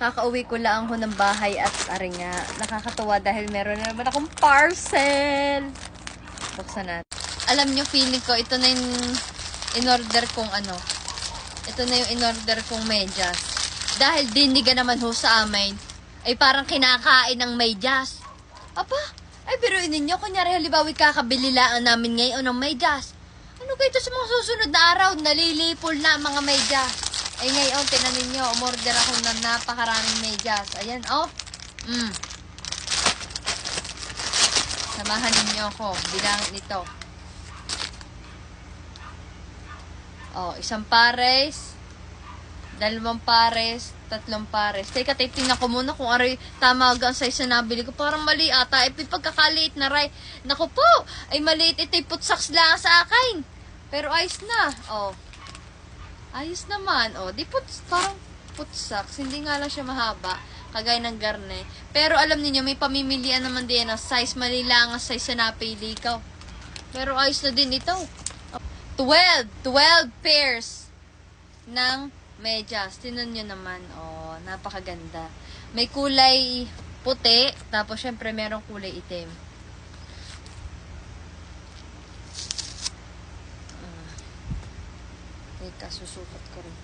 Kakauwi ko lang ho ng bahay at ari nga, nakakatuwa dahil meron na naman akong parcel. Buksan natin. Alam nyo, feeling ko, ito na yung in-order kong ano. Ito na yung in-order kong medyas. Dahil diniga naman ho sa amin, ay parang kinakain ng medyas. Apa, ay biruin ninyo, kunyari halimbawa kakabili lang namin ngayon ng medyas. Ano kayo ito sa mga susunod na araw? Nalilipol na mga medyas. Ay ngayon, tinanin nyo, umorder ako ng napakaraming medyas. Ayan, oh. Mm. Samahan ninyo ako. Bilang nito. Oh, isang pares. Dalawang pares. Tatlong pares. Teka, tayo, tingnan ko muna kung aray tama ang size na nabili ko. Parang mali ata. Eh, pagkakaliit na ray. Naku po, ay maliit. Ito'y putsaks lang sa akin. Pero ayos na. Oh. Ayos naman. Oh, di puts, parang putsaks. Hindi nga lang siya mahaba. Kagaya ng garne. Pero alam niyo may pamimilian naman din ng size. Mali lang ang size na napili ko. Pero ayos na din ito. 12. 12 pairs ng medyas. Tinan nyo naman. Oh, napakaganda. May kulay puti. Tapos, syempre, merong kulay itim. Ah. Teka, susukat ko rin.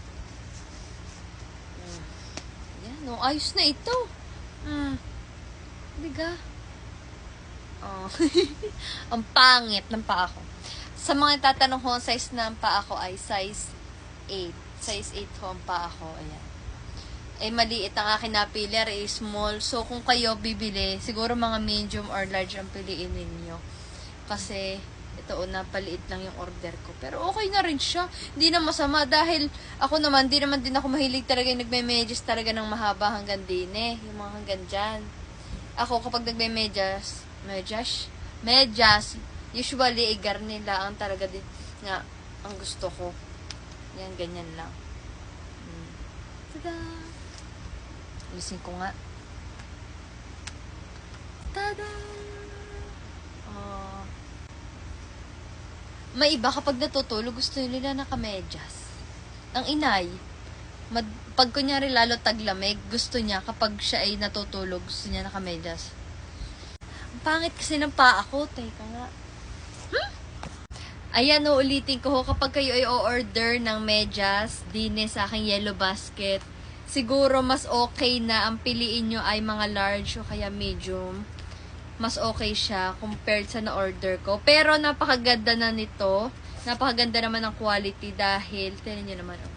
Mm. Yan, oh, ayos na ito. Mm. Diga. Oh. ang pangit ng paa ko. Sa mga tatanong ko, ang size ng paa ko ay size 8. Size 8 ho ang paa ko. Ayan. Eh, maliit ang akin napili, ay small. So, kung kayo bibili, siguro mga medium or large ang piliin ninyo. Kasi, ito o, napaliit lang yung order ko. Pero okay na rin siya. Hindi na masama dahil ako naman, di naman din ako mahilig talaga yung nagme-medyas talaga ng mahaba hanggang din eh. Yung mga hanggang dyan. Ako kapag nagme-medyas, medyas, medyas, usually ay garne lang talaga din nga ang gusto ko. Yan, ganyan lang. Mm. Tada! Alisin ko nga. Tada! Oh. May iba kapag natutulog, gusto nila nakamedyas. Ang inay, mad, pag kunyari lalo taglamig, gusto niya kapag siya ay natutulog, gusto niya nakamedyas. Ang pangit kasi ng paa ko. Teka nga. Hmm? Ayan, uulitin ko ho, kapag kayo ay o-order ng medyas, dine sa aking yellow basket, siguro mas okay na ang piliin nyo ay mga large o kaya medium. Mas okay siya compared sa na-order ko. Pero napakaganda na nito. Napakaganda naman ng quality dahil, tinan nyo naman, oh.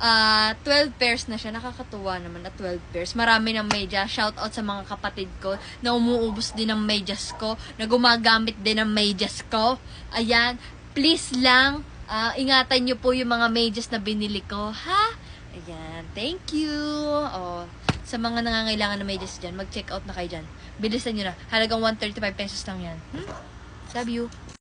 Ah, 12 pairs na siya. Nakakatuwa naman na 12 pairs. Marami ng medyas. Shout out sa mga kapatid ko na umuubos din ng medyas ko, na gumagamit din ng medyas ko. Ayan, please lang, ah, ingatan nyo po yung mga medyas na binili ko, ha? Ayan, thank you. Oh, sa mga nangangailangan ng medyas dyan, mag-check out na kayo dyan. Bilisan nyo na. Halagang 135 pesos lang yan. Hmm? Love you.